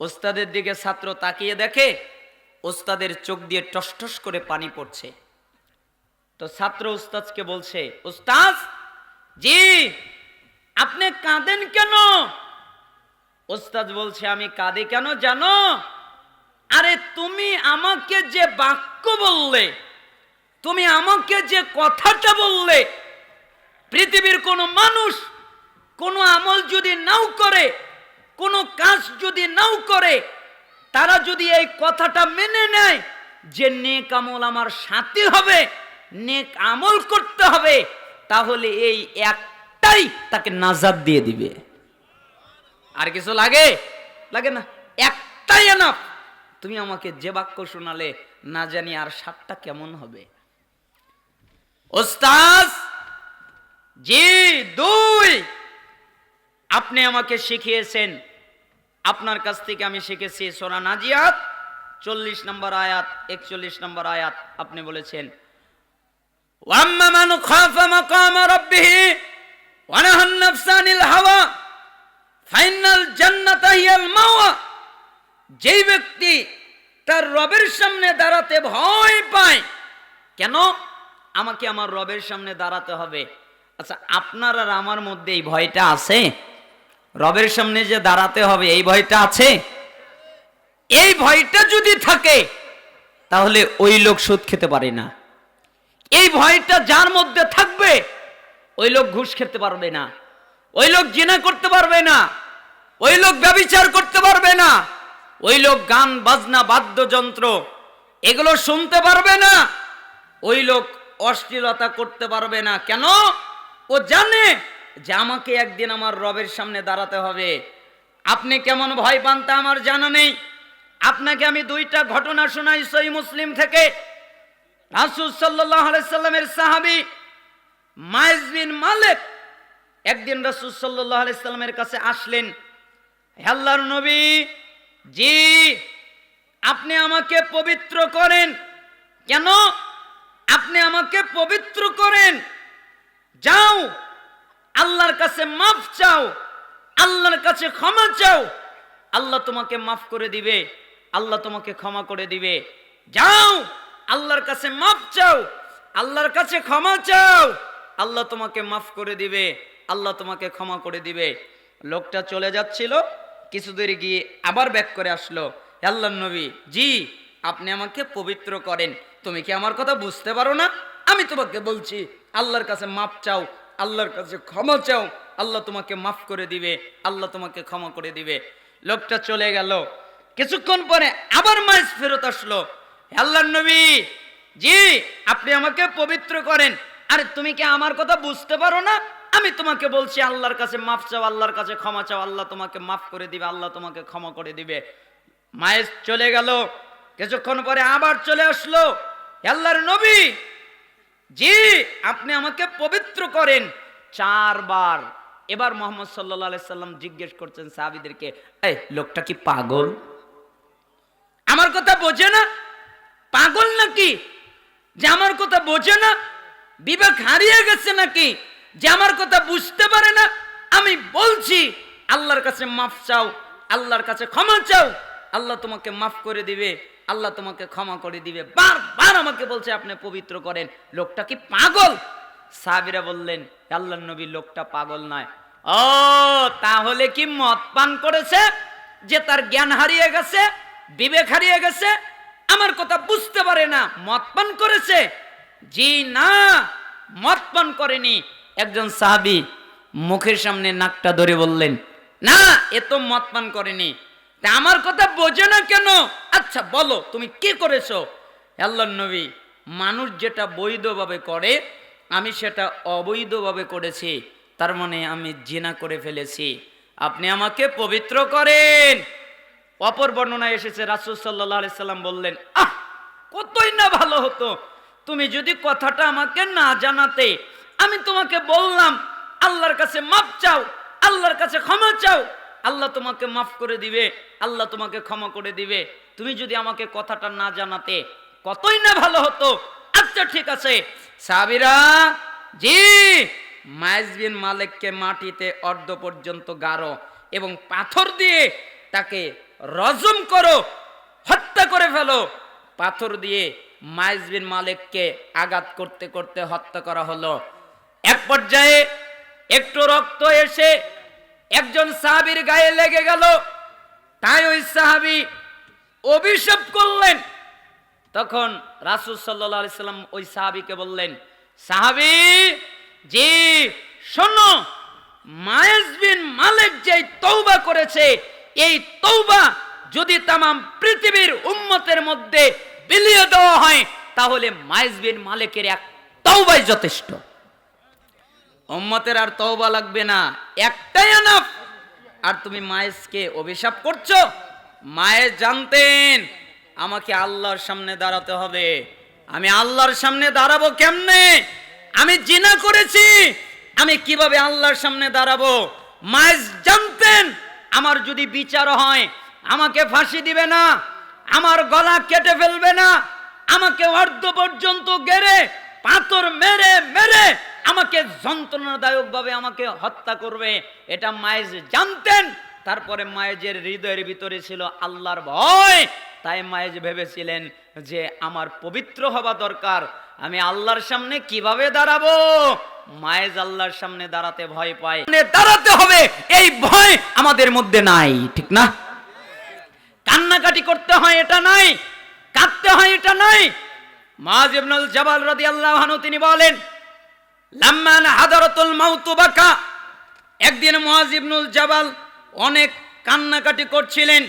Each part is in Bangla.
ওস্তাদের দিকে ছাত্র তাকিয়ে দেখে ওস্তাদের চোখ দিয়ে টসটস করে পানি পড়ছে। তো ছাত্র উস্তাদকে বলছে উস্তাদ জি, আপনি কাঁদেন কেন? ওস্তাদ বলছে, আমি কাঁদি কেন জানো? আরে তুমি আমাকে যে বাক্য বললে, তুমি আমাকে যে কথাটা বললে, পৃথিবীর কোনো মানুষ কোনো আমল যদি নাও করে কোনো কাজ যদি নাও করে, তারা যদি এই কথাটা মেনে নেয় যে নেক আমল আমার সাথী হবে, নেক আমল করতে হবে, তাহলে এই একটাই তাকে নাজাদ দিয়ে দিবে। আর কিছু লাগে? লাগে না। একটাই এনাফ তুমি আমাকে যে বাক্য শোনালে, না জানি আর সাতটা কেমন হবে। ওস্তাজ জি, দুই। আপনি আমাকে শিখিয়েছেন আপনার কাছ থেকে আমি শিখেছি সোনা নাজিয়াত। চল্লিশ নম্বর আয়াত, একচল্লিশ নম্বর আয়াত আপনি বলেছেন যেই ব্যক্তি তার রবের সামনে দাঁড়াতে ভয় পায়, কেন? আমাকে আমার রবের সামনে দাঁড়াতে হবে। আচ্ছা আপনার আর আমার মধ্যে এই ভয়টা আছে? রবের সামনে যে দাঁড়াতে হবে, এই ভয়টা আছে? এই ভয়টা যদি থাকে, তাহলে ওই লোক সুদ খেতে পারে না। এই ভয়টা যার মধ্যে থাকবে, ওই লোক ঘুষ খেতে পারবে না। ওই লোক জিনা করতে পারবে না। ওই লোক ব্যবিচার করতে পারবে না। ওই লোক গান, বাজনা, বাদ্যযন্ত্র, এগুলো শুনতে পারবে না। ওই লোক অশ্লীলতা করতে পারবে না। কেন? ও জানে যে আমাকে একদিন আমার রবের সামনে দাঁড়াতে হবে। আপনি কেমন ভয় পান তা আমার জানা নেই। আপনাকে আমি দুইটা ঘটনা শোনাই সই মুসলিম থেকে। রাসুল আলাইসাল্লামের সাহাবি মাইজ বিন একদিন রাসুল সাল্লাহ আলাইসাল্লামের কাছে আসলেন আল্লাহর নবী, জি, আপনি আমাকে পবিত্র করেন। কেন? আপনি আমাকে পবিত্র করেন। যাও আল্লাহর কাছে মাফ চাও, আল্লাহর কাছে ক্ষমা চাও। আল্লাহ তোমাকে মাফ করে দিবে, আল্লাহ তোমাকে ক্ষমা করে দিবে। যাও, আল্লাহর কাছে মাফ চাও, আল্লাহর কাছে ক্ষমা চাও। আল্লাহ তোমাকে মাফ করে দিবে, আল্লাহ তোমাকে ক্ষমা করে দিবে। লোকটা চলে যাচ্ছিল, কিছু দূরে গিয়ে আবার ব্যাক করে আসলো। আল্লাহ নবী, জি, আপনি আমাকে পবিত্র করেন। তুমি কি আমার কথা বুঝতে পারো না? আমি তোমাকে বলছি, আল্লাহর কাছে মাপ চাও আল্লাহর কাছে ক্ষমা চাও, আল্লাহ তোমাকে মাফ করে দিবে, আল্লাহ তোমাকে ক্ষমা করে দিবে। লোকটা চলে গেল। কিছুক্ষণ পরে আবার মাইজ ফেরত আসলো। আল্লাহর নবী, জি, আপনি আমাকে পবিত্র করেন। আরে, তুমি কি আমার কথা বুঝতে পারো না? আমি তোমাকে বলছি, আল্লাহর কাছে মাফ চাও, আল্লাহর কাছে ক্ষমা চাও, আল্লাহ তোমাকে মাফ করে দিবে, আল্লাহ তোমাকে ক্ষমা করে দিবে। মায়ের চলে গেল। কিছুক্ষণ পরে আবার চলে আসলো। আল্লাহর নবী জি, আপনি আমাকে পবিত্র করেন। চারবার। এবার মোহাম্মদ সাল্লাহ সাল্লাম জিজ্ঞেস করছেন সাহাবিদেরকে, এই, লোকটা কি পাগল? আমার কথা বোঝে না। পাগল নাকি? যে আমার কথা বোঝে না? বিবেক হারিয়ে গেছে নাকি? যে আমার কথা বুঝতে পারে না? আমি বলছি, আল্লাহর কাছে মাফ চাও, আল্লাহর কাছে ক্ষমা চাও, আল্লাহ তোমাকে মাফ করে দিবে। আল্লাহ তোমাকে ক্ষমা করে দিবে। বারবার আমাকে বলছে, আপনি পবিত্র করেন। লোকটা কি পাগল? সাহাবিরা বললেন, আল্লাহ নবী লোকটা পাগল নয়। ও, তাহলে কি মদ পান করেছে? যে তার জ্ঞান হারিয়ে গেছে, বিবেক হারিয়ে গেছে? আমার কথা বুঝতে পারে না, মদ পান করেছে? জি না, মদ পান করেনি। একজন সাহাবি মুখের সামনে নাকটা ধরে বললেন, না, এ তো মদ পান করেনি। তা আমার কথা বোঝে না কেন? আচ্ছা বলো, তুমি কি করেছ? আল্লাহ নবী, মানুষ যেটা বৈধভাবে করে, আমি সেটা অবৈধভাবে করেছি। তার মানে আমি জিনা করে ফেলেছি। আপনি আমাকে পবিত্র করেন। অপর বর্ণনায় এসেছে, রাসুল সাল্লাহ সাল্লাম বললেন, আহ, কতই না ভালো হতো। তুমি যদি কথাটা আমাকে না জানাতে, আমি তোমাকে বললাম, আল্লাহর কাছে মাপ চাও, আল্লাহর কাছে ক্ষমা চাও আল্লাহ তোমাকে মাফ করে দিবে, আল্লাহ তোমাকে ক্ষমা করে দিবে। তুমি যদি আমাকে কথাটা না জানাতে, কতই না ভালো হতো। আচ্ছা ঠিক আছে। সাবিরা, জি, মাইজ বিন মালিককে মাটিতে অর্ধ পর্যন্ত গাড়ো এবং পাথর দিয়ে তাকে রজম করো, হত্যা করে ফেলো। পাথর দিয়ে মাইজ বিন মালিককে আঘাত করতে করতে হত্যা করা হলো। এক পর্যায়ে একটু রক্ত এসে একজন সাহাবীর গায়ে লেগে গেল। তাই ওই সাহাবী অভিশাপ করলেন। তখন রাসুল সাল্লাহ সাল্লাম ওই সাহাবিকে বললেন, সাহাবি, জি, শোনো বিন মালিক যে তৌবা করেছে, এই তৌবা যদি তামাম পৃথিবীর উম্মতের মধ্যে বিলিয়ে দেওয়া হয়, তাহলে বিন মালিকের এক তৌবাই যথেষ্ট। উম্মতের আর তওবা লাগবে না। একটাই আনাফ। আর তুমি মায়েসকে অভিশাপ করছ? মায়ের জানতেন, আমাকে আল্লাহর সামনে দাঁড়াতে হবে। আমি আল্লাহর সামনে দাঁড়াবো কেমনে? আমি জিনা করেছি, আমি কীভাবে আল্লাহর সামনে দাঁড়াবো? মায়েস জানতেন, আমার যদি বিচার হয়, আমাকে ফাঁসি দিবে না, আমার গলা কেটে ফেলবে না, আমাকে অর্ধ পর্যন্ত গেড়ে পাথর মেরে মেরে আমাকে যন্ত্রণাদায়ক ভাবে আমাকে হত্যা করবে। এটা মায়েজ জানতেন, তারপরে মায়েজের হৃদয়ের ভিতরে ছিল আল্লাহর ভয়। তাই মায়েজ ভেবেছিলেন যে আমার পবিত্র হওয়া দরকার। আমি আল্লাহর সামনে কীভাবে দাঁড়াবো? মায়েজ আল্লাহর সামনে দাঁড়াতে ভয় পায়। দাঁড়াতে হবে, এই ভয় আমাদের মধ্যে নাই, ঠিক না? কান্নাকাটি করতে হয়, এটা নাই। কাঁদতে হয়, এটা নাই। মাজ ইবনুল জাবাল রাদিয়াল্লাহু আনহু তিনি বলেন লাম্মান হাদারাতুল মাউতু বাকা। একদিন মুয়াজ ইবনুল জাবাল অনেক কান্নাকাটি করছিলেন।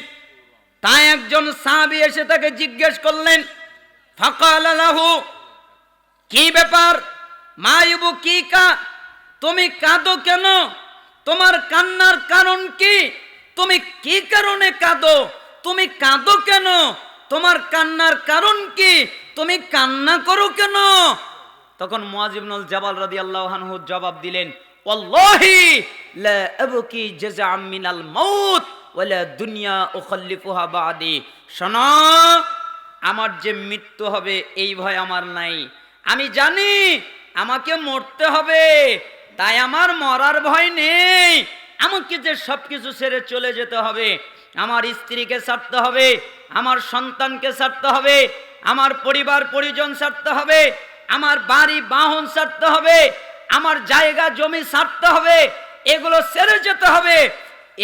তাই একজন সাহাবী এসে তাকে জিজ্ঞেস করলেন, ফাকাল লাহু, কি ব্যাপার? মা ইবু কি কা তুমি কাঁদো কেন? তোমার কান্নার কারণ কি? তুমি কি কারণে কাঁদো? তুমি কাঁদো কেন? তোমার কান্নার কারণ কি? তুমি কান্না করো কেন? তখন মুয়াজিবনুল জাবাল রাদিয়াল্লাহু আনহু জবাব দিলেন, ওয়াল্লাহি লা আবকি জাযাআম মিনাল মাউত ওয়ালা দুনিয়া উখাল্লিফুহা বাদি। শোনো, আমার যে মৃত্যু হবে এই ভয় আমার নাই। আমি জানি আমাকে মরতে হবে, তাই আমার মরার ভয় নেই। আমাকে যে সবকিছু ছেড়ে চলে যেতে হবে আমার স্ত্রীকে ছাড়তে হবে, আমার সন্তানকে ছাড়তে হবে, আমার পরিবার পরিজন ছাড়তে হবে, আমার বাড়ি বাহন ছাড়তে হবে, আমার জায়গা জমি ছাড়তে হবে, এগুলো ছেড়ে যেতে হবে।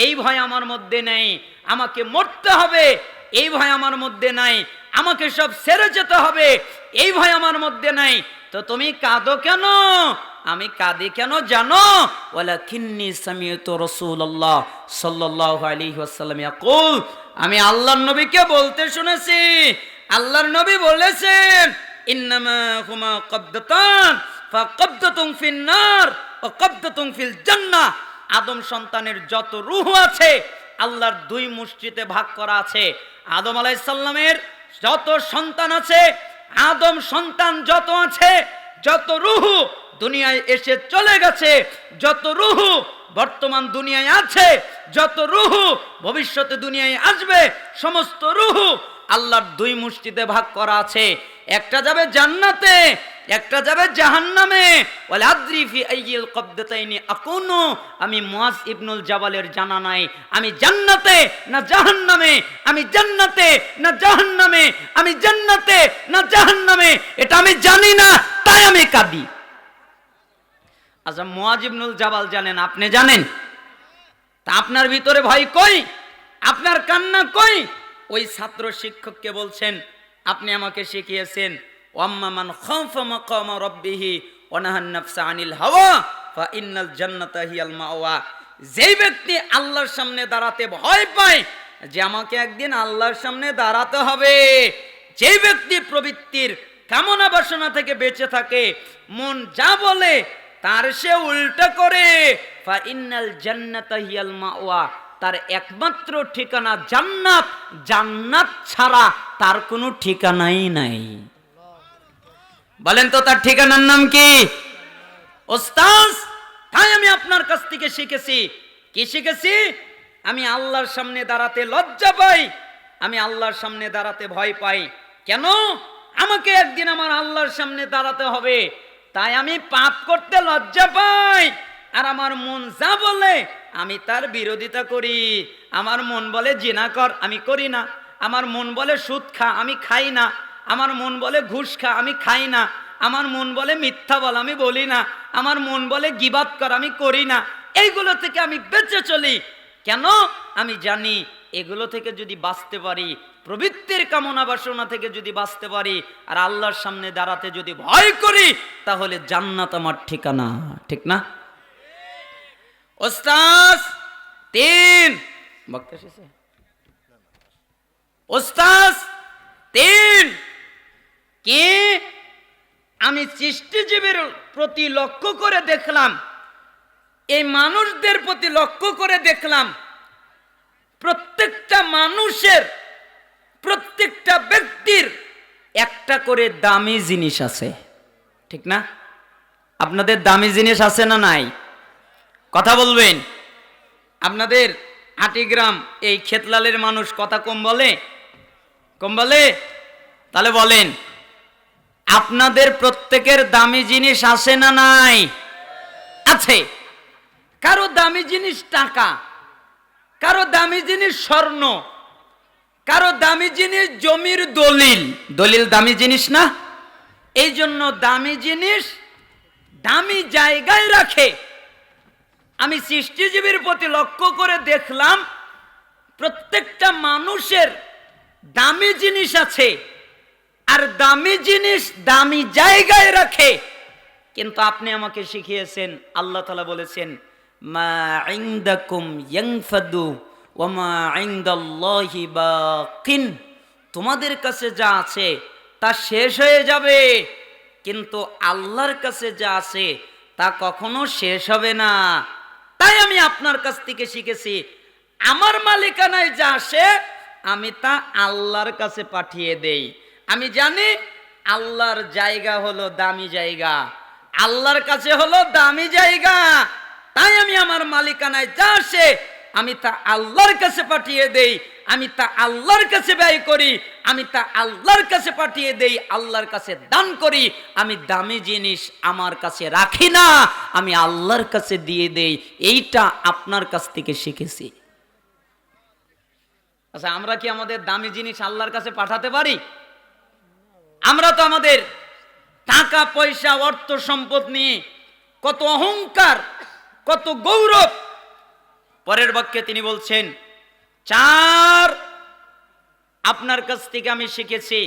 এই ভয় আমার মধ্যে নেই, আমাকে মরতে হবে, এই ভয় আমার মধ্যে নাই, আমাকে সব ছেড়ে যেতে হবে, এই ভয় আমার মধ্যে নাই। তো তুমি কাঁদো কেন? আমি কাঁদি, কেন জানো? কিন্নি আমি আল্লাহর নবীকে বলতে শুনেছি। আল্লাহর নবী বলেছেন কব্দাতান জান্নাহ আদম সন্তানের যত রূহ আছে, আল্লাহর দুই মুষ্টিতে ভাগ করা আছে। আদম আলাইসাল্লামের যত সন্তান আছে, আদম সন্তান যত আছে, যত রুহু দুনিয়ায় এসে চলে গেছে। যত রুহু বর্তমান দুনিয়ায় আছে, যত রুহু ভবিষ্যতে দুনিয়ায় আসবে, সমস্ত রুহু আল্লাহর দুই মুষ্টিতে ভাগ করা আছে। একটা যাবে জান্নাতে, একটা যাবে জাহান্নামে। ওয়াল আদ্রি ফি আইয়িল কবদাতাইনি আকুনু। আমি মুয়াজ ইবনুল জাবালের জানা নাই। আমি জান্নাতে না জাহান্নামে? আমি জান্নাতে না জাহান্নামে? আমি জান্নাতে না জাহান্নামে? এটা আমি জানি না, তাই আমি কাঁদি। আচ্ছা মুয়াজ ইবনুল জাবাল জানেন, আপনি জানেন? তা আপনার ভিতরে ভয় কই? আপনার কান্না কই? ওই ছাত্র শিক্ষককে বলছেন, আপনি আমাকে শিখিয়েছেন ওয়াম্মামান খাফা মাকামা রাব্বিহি ওয়া নাহান নাফসা আনিল হাওয়া, ফা ইন্নাল জান্নাতা হিয়াল মাওয়া। যেই ব্যক্তি আল্লাহর সামনে দাঁড়াতে ভয় পায়, যে আমাকে একদিন আল্লাহর সামনে দাঁড়াতে হবে। যেই ব্যক্তি প্রবৃত্তির কামনা বাসনা থেকে বেঁচে থাকে, মন যা বলে তার সে উল্টা করে হিয়াল তার একমাত্র ঠিকানা জান্নাত। জান্নাত ছাড়া তার কোনো ঠিকানাই নাই। বলেন তো তার ঠিকানার নাম কি? ওস্তাজ, তাই আমি আপনার কাছ থেকে শিখেছি। কি শিখেছি? আমি আল্লাহর সামনে দাঁড়াতে লজ্জা পাই, আমি আল্লাহর সামনে দাঁড়াতে ভয় পাই। কেন? আমাকে একদিন আমার আল্লাহর সামনে দাঁড়াতে হবে। তাই আমি পাপ করতে লজ্জা পাই। আর আমার মন যা বলে, আমি তার বিরোধিতা করি। আমার মন বলে, জেনা কর, আমি করি না। আমার মন বলে, সুদ খা, আমি খাই না। আমার মন বলে, ঘুষ খা, আমি খাই না। আমার মন বলে, মিথ্যা বল, আমি বলি না। আমার মন বলে, গিবাদ কর, আমি করি না। এইগুলো থেকে আমি বেঁচে চলি। কেন? আমি জানি এগুলো থেকে যদি বাঁচতে পারি, প্রবৃত্তির কামনা বাসনা থেকে যদি বাঁচতে পারি, আর আল্লাহর সামনে দাঁড়াতে যদি ভয় করি, তাহলে জান্নাত আমার ঠিকানা, ঠিক না? ওস্তাজ তিন, বক্তা শেষে ওস্তাজ তিন, কে? আমি সৃষ্টিজীবীর প্রতি লক্ষ্য করে দেখলাম, এই মানুষদের প্রতি লক্ষ্য করে দেখলাম প্রত্যেকটা মানুষের, প্রত্যেকটা ব্যক্তির একটা করে দামি জিনিস আছে। ঠিক না? আপনাদের দামি জিনিস আছে না নাই? কথা বলবেন? আপনাদের হাটিগ্রাম এই খেতলালের মানুষ কথা কম বলে? কম বলে? তাহলে বলেন, আপনাদের প্রত্যেকের দামি জিনিস আছে না নাই? আছে। কারও দামি জিনিস টাকা কারও দামি জিনিস স্বর্ণ, কারও দামি জিনিস জমির দলিল। দলিল দামি জিনিস না? এই জন্য দামি জিনিস দামি জায়গায় রাখে। আমি সৃষ্টিজীবীর প্রতি লক্ষ্য করে দেখলাম, প্রত্যেকটা মানুষের দামি জিনিস আছে, আর দামি জিনিস দামি জায়গায় রাখে। কিন্তু আপনি আমাকে শিখিয়েছেন, আল্লাহ তালা বলেছেন মা তোমাদের কাছে যা আছে তা শেষ হয়ে যাবে, কিন্তু আল্লাহর কাছে যা আছে তা কখনো শেষ হবে না। তাই আমি আপনার কাছ থেকে শিখেছি, আমার মালিকানায় যা আসে, আমি তা আল্লাহর কাছে পাঠিয়ে দেই। আমি জানি আল্লাহর জায়গা হলো দামি জায়গা, আল্লাহর কাছে হলো দামি জায়গা। তাই আমি আমার মালিকানায় যা আসে, আমি তা আল্লাহর কাছে পাঠিয়ে দেই, আমি তা আল্লাহর কাছে ব্যয় করি, আমি তা আল্লাহর কাছে পাঠিয়ে দেই, আল্লাহর কাছে দান করি, আমি দামি জিনিস আমার কাছে রাখি না, আমি আল্লাহর কাছে দিয়ে দেই, এইটা আপনার কাছ থেকে শিখেছি। আচ্ছা আমরা কি আমাদের দামি জিনিস আল্লাহর কাছে পাঠাতে পারি? আমরা তো আমাদের টাকা, পয়সা, অর্থ, সম্পদ নিয়ে কত অহংকার কত গৌরব। পরের বাক্যে তিনি বলছেন, চার আপনার কাছ থেকে আমি শিখেছি।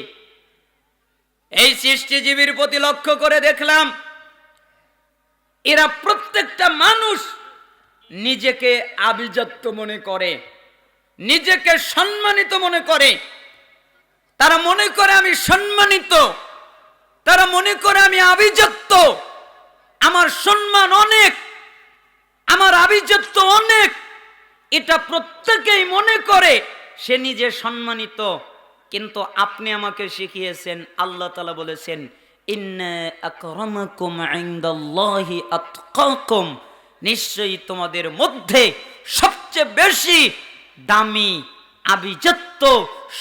এই সৃষ্টিজীবীর প্রতি লক্ষ্য করে দেখলাম, এরা প্রত্যেকটা মানুষ নিজেকে আভিজাত্য মনে করে, নিজেকে সম্মানিত মনে করে। তারা মনে করে আমি সম্মানিত, তারা মনে করে আমি আভিজাত্য। আমার সম্মান অনেক আমার আভিজাত্য অনেক। এটা প্রত্যেকেই মনে করে, সে নিজে সম্মানিত। কিন্তু আপনি আমাকে শিখিয়েছেন, আল্লাহ তালা বলেছেন নিশ্চয়ই তোমাদের মধ্যে সবচেয়ে বেশি দামি, আভিজাত্য,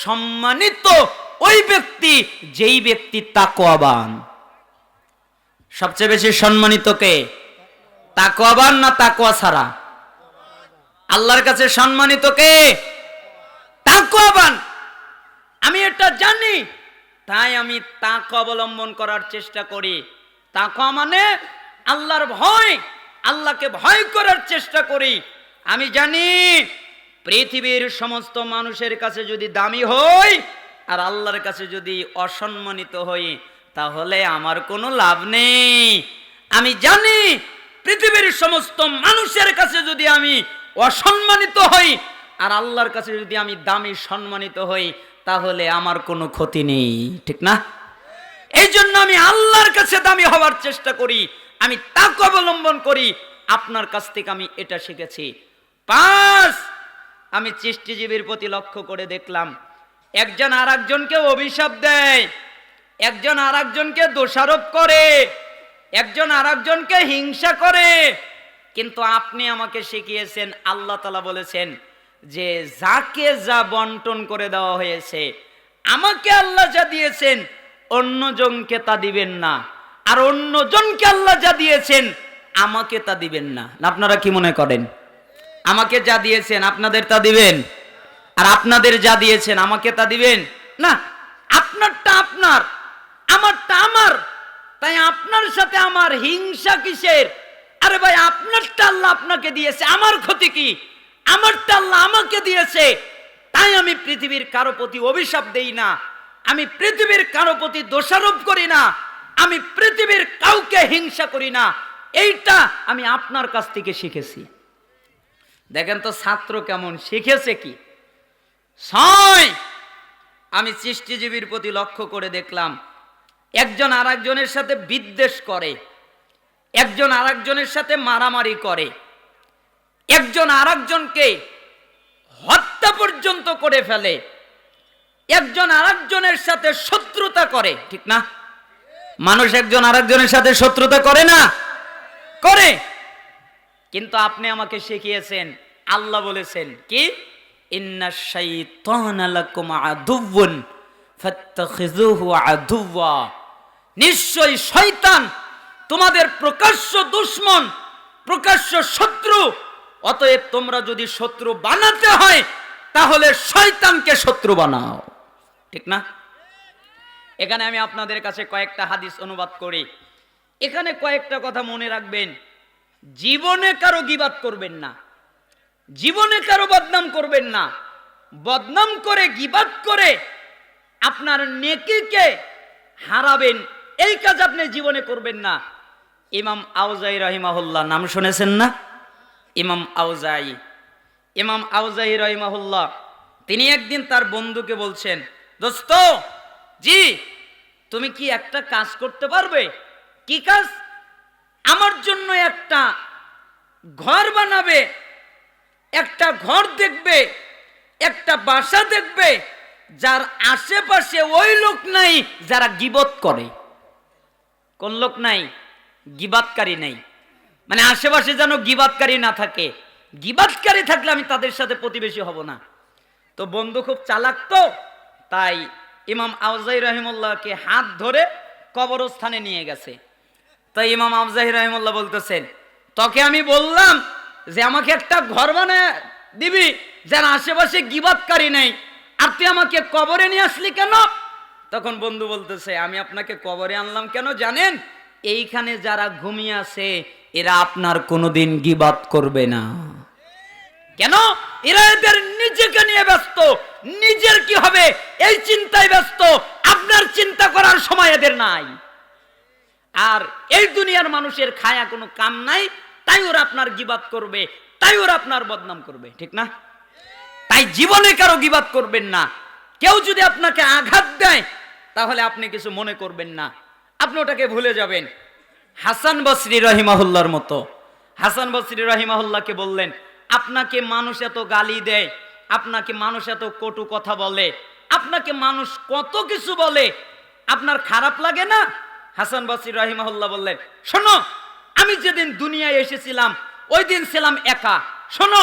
সম্মানিত ওই ব্যক্তি, যেই ব্যক্তি তাকওয়াবান। সবচেয়ে বেশি সম্মানিত কে? তাকওয়াবান না তাকোয়া ছাড়া? আল্লাহর কাছে সম্মানিত কে? তাকওয়াবান আমি এটা জানি, তাই আমি তাক অবলম্বন করার চেষ্টা করি। তাকওয়া মানে আল্লাহর ভয়, আল্লাহকে ভয় করার চেষ্টা করি। আমি জানি, পৃথিবীর সমস্ত মানুষের কাছে যদি দামি হই, আর আল্লাহর কাছে যদি অসম্মানিত হই, তাহলে আমার কোনো লাভ নেই। আমি জানি পৃথিবীর সমস্ত মানুষের কাছে যদি আমি অসম্মানিত হই, আর আল্লাহর কাছে যদি আমি দামি সম্মানিত হই, তাহলে আমার কোনো ক্ষতি নেই, ঠিক না? এই জন্য আমি আল্লাহর কাছে দামি হওয়ার চেষ্টা করি, আমি তাকে অবলম্বন করি, আপনার কাছ থেকে আমি এটা শিখেছি। পাঁচ আমি সৃষ্টিজীবীর প্রতি লক্ষ্য করে দেখলাম, একজন আর একজনকে অভিশাপ দেয়, একজন আর একজনকে দোষারোপ করে একজন আর একজনকে হিংসা করে। কিন্তু আপনি আমাকে শিখিয়েছেন, আল্লাহ তালা বলেছেন যে যাকে যা বন্টন করে দেওয়া হয়েছে, আমাকে আল্লাহ যা দিয়েছেন, অন্যজনকে তা দিবেন না। আর অন্যজনকে আল্লাহ যা দিয়েছেন, আমাকে তা দিবেন না। আপনারা কি মনে করেন? আমাকে যা দিয়েছেন, আপনাদের তা দিবেন? আর আপনাদের যা দিয়েছেন, আমাকে তা দিবেন? না, আপনারটা আপনার, আমারটা আমার। তাই আপনার সাথে আমার হিংসা কিসের? আরে ভাই, আপনারটা আল্লাহ আপনাকে দিয়েছে। আমার ক্ষতি কি? আমারটা আল্লাহ আমাকে দিয়েছে। তাই আমি পৃথিবীর কারও প্রতি অভিশাপ দেই না। আমি পৃথিবীর কারও প্রতি দোষারোপ করি না। আমি পৃথিবীর কাউকে হিংসা করি না। এইটা আমি আপনার কাছ থেকে শিখেছি। দেখেন তো ছাত্র কেমন, শিখেছে কি? ছয়! আমি সৃষ্টিজীবীর প্রতি লক্ষ্য করে দেখলাম একজন আরেকজনের সাথে বিদ্বেষ করে, একজন আরেকজনের সাথে মারামারি করে, একজন আরেকজনকে হত্যা পর্যন্ত করে ফেলে, একজন আরেকজনের সাথে শত্রুতা করে, ঠিক না? মানুষ একজন আরেকজনের সাথে শত্রুতা করে না? করে। কিন্তু আপনি আমাকে শিখিয়েছেন, আল্লাহ বলেছেন কি? ইন্না আদুওয়ান ফাত্তাখিযুহু আদুওয়া। নিশ্চয়ই শয়তান তোমাদের প্রকাশ্য দুশমন, প্রকাশ্য শত্রু। অতএব তোমরা যদি শত্রু বানাতে হয়, তাহলে শয়তানকে শত্রু বানাও। ঠিক না? এখানে আমি আপনাদের কাছে কয়েকটা হাদিস অনুবাদ করি। এখানে কয়েকটা কথা মনে রাখবেন। জীবনে কারও গিবাদ করবেন না। জীবনে কারও বদনাম করবেন না। বদনাম করে গিবাদ করে আপনার নেকিকে হারাবেন। এই কাজ আপনি জীবনে করবেন না। ইমাম আউজাই রহিমাহুল্লাহ, নাম শুনেছেন না? ইমাম আউজাই ইমাম আউজাই রহিমাহুল্লাহ, তিনি একদিন তার বন্ধুকে বলছেন, দোস্ত, জি, তুমি কি একটা কাজ করতে পারবে? কি কাজ? আমার জন্য একটা ঘর বানাবে, একটা ঘর দেখবে, একটা বাসা দেখবে, যার আশেপাশে ওই লোক নাই যারা গিবত করে। কোন লোক নাই? গিবাতকারী নেই। মানে আশেপাশে যেন গিবাতকারী না থাকে। গিবাতকারী থাকলে আমি তাদের সাথে প্রতিবেশী হব না। তো বন্ধু খুব চালাক তো, তাই ইমাম আউজাই রহিমুল্লাহকে হাত ধরে কবরস্থানে নিয়ে গেছে। তাই ইমাম আফজাহি রহিমুল্লাহ বলতেছেন, তোকে আমি বললাম যে আমাকে একটা ঘর বানায় দিবি যার আশেপাশে গিবাতকারী নেই। আর তুই আমাকে কবরে নিয়ে আসলি কেন? তখন বন্ধু বলতেছে, আমি আপনাকে কবরে আনলাম কেন জানেন? এইখানে যারা ঘুমিয়ে আছে, এরা আপনার কোনোদিন গিবাত করবে না। কেন? এরা এদের নিজেকে নিয়ে ব্যস্ত। নিজের কি হবে? এই চিন্তায় ব্যস্ত। আপনার চিন্তা করার সময় এদের নাই। আর এই দুনিয়ার মানুষের খায়া কোনো কাম নাই, তাই ওরা আপনার গিবাত করবে, তাই ওরা আপনার বদনাম করবে, ঠিক না? তাই জীবনে কারও গিবাত করবেন না। কেউ যদি আপনাকে আঘাত দেয় তাহলে আপনি কিছু মনে করবেন না। আপনি ওটাকে ভুলে যাবেন। হাসান বসরি রহিমাহুল্লার মতো। হাসান বসরি রহিমাহুল্লাহকে বললেন, আপনাকে মানুষ এত গালি দেয়, আপনাকে মানুষ এত কটু কথা বলে, আপনাকে মানুষ কত কিছু বলে, আপনার খারাপ লাগে না? হাসান বসরি রহিমাহুল্লাহ বললেন, শোনো, আমি যেদিন দুনিয়ায় এসেছিলাম, ওই দিন ছিলাম একা। শোনো,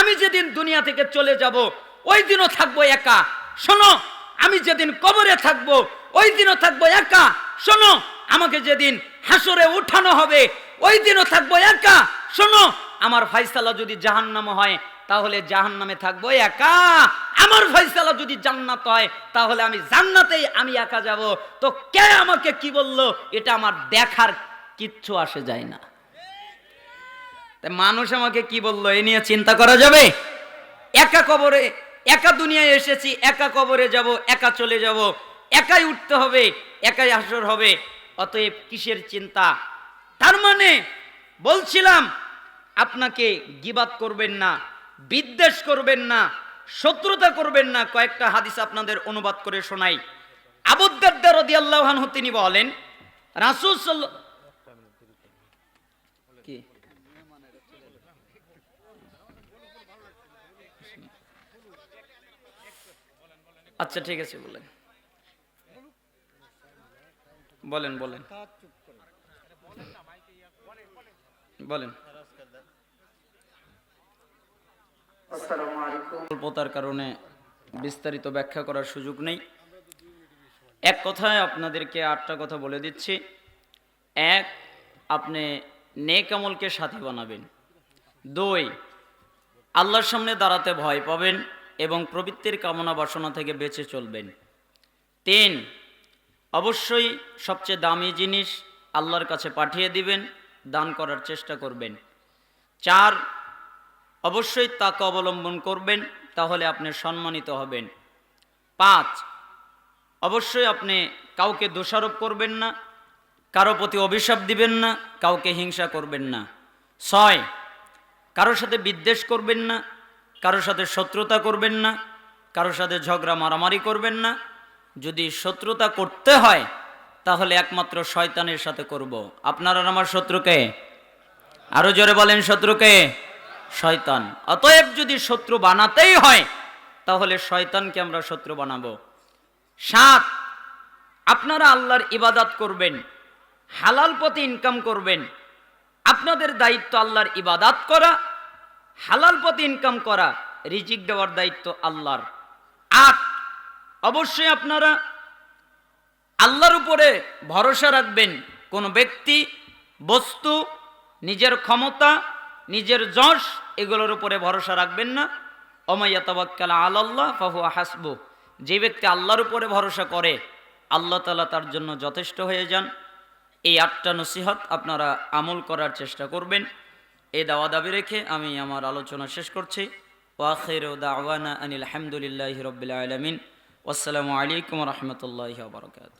আমি যেদিন দুনিয়া থেকে চলে যাব, ওই দিনও থাকব একা। শোনো আমি যেদিন কবরে থাকব, ওই দিনও থাকব একা। শোনো, আমাকে যেদিন হাসরে উঠানো হবে, ওই দিনও থাকব একা। শোনো, আমার ফাইসালা যদি জাহান্নাম হয়, তাহলে জাহান্নামে থাকব একা। আমার ফাইসালা যদি জান্নাত হয়, তাহলে আমি জান্নাতেই আমি একা যাব। তো কে আমাকে কি বলল? এটা আমার দেখার কিচ্ছু আসে যায় না। মানুষ আমাকে কি বলল? এ নিয়ে চিন্তা করা যাবে? একা কবরে একা দুনিয়ায় এসেছি, একা কবরে যাব, একা চলে যাব, একাই উঠতে হবে, একাই আসর হবে। অতএব কিসের চিন্তা? তার মানে বলছিলাম, আপনাকে গিবাত করবেন না, বিদ্বেষ করবেন না, শত্রুতা করবেন না, কয়েকটা হাদিস আপনাদের অনুবাদ করে শোনাই। আবুদ্দার রদিয়াল্লাহ তিনি বলেন, রাসূল আচ্ছা ঠিক আছে, বলেন। বলেন বলেন। বলেন। অল্পতার কারণে বিস্তারিত ব্যাখ্যা করার সুযোগ নেই। এক কথায় আপনাদেরকে আটটা কথা বলে দিচ্ছি। এক, আপনি নেক আমলকে সাথী বানাবেন। দুই, আল্লাহর সামনে দাঁড়াতে ভয় পাবেন। এবং প্রবৃত্তির কামনা বাসনা থেকে বেঁচে চলবেন। তিন, অবশ্যই সবচেয়ে দামি জিনিস আল্লাহর কাছে পাঠিয়ে দিবেন, দান করার চেষ্টা করবেন। চার, অবশ্যই তাকে অবলম্বন করবেন, তাহলে আপনি সম্মানিত হবেন। পাঁচ, অবশ্যই আপনি কাউকে দোষারোপ করবেন না, কারও প্রতি অভিশাপ দিবেন না, কাউকে হিংসা করবেন না। ছয় কারোর সাথে বিদ্বেষ করবেন না কারোর সাথে শত্রুতা করবেন না, কারোর সাথে ঝগড়া মারামারি করবেন না। যদি শত্রুতা করতে হয়, তাহলে একমাত্র শয়তানের সাথে করব। আপনার আমার শত্রুকে আরও জোরে বলেন শত্রুকে শয়তান। অতএব যদি শত্রু বানাতেই হয়, তাহলে শয়তানকে আমরা শত্রু বানাবো। সাত, আপনারা আল্লাহর ইবাদাত করবেন, হালাল পথে ইনকাম করবেন। আপনাদের দায়িত্ব আল্লাহর ইবাদাত করা হালাল পথে ইনকাম করা, রিজিক দেওয়ার দায়িত্ব আল্লাহর। আট অবশ্যই আপনারা আল্লাহর উপরে ভরসা রাখবেন, কোন ব্যক্তি, বস্তু, নিজের ক্ষমতা, নিজের যশ, এগুলোর উপরে ভরসা রাখবেন না। অমাইয়া আল্লাহ ফাহু হাসবু যে ব্যক্তি আল্লাহর উপরে ভরসা করে, আল্লাহ তালা তার জন্য যথেষ্ট হয়ে যান। এই আটটা নসিহত আপনারা আমল করার চেষ্টা করবেন। এই দাওয়া দাবি রেখে আমি আমার আলোচনা শেষ করছি। ওয়াখির দাওয়ানা আনিল আলহামদুলিল্লাহ রবিল আলমিন। আসসালামু আলাইকুম রহমতুল্লাহ বারকাত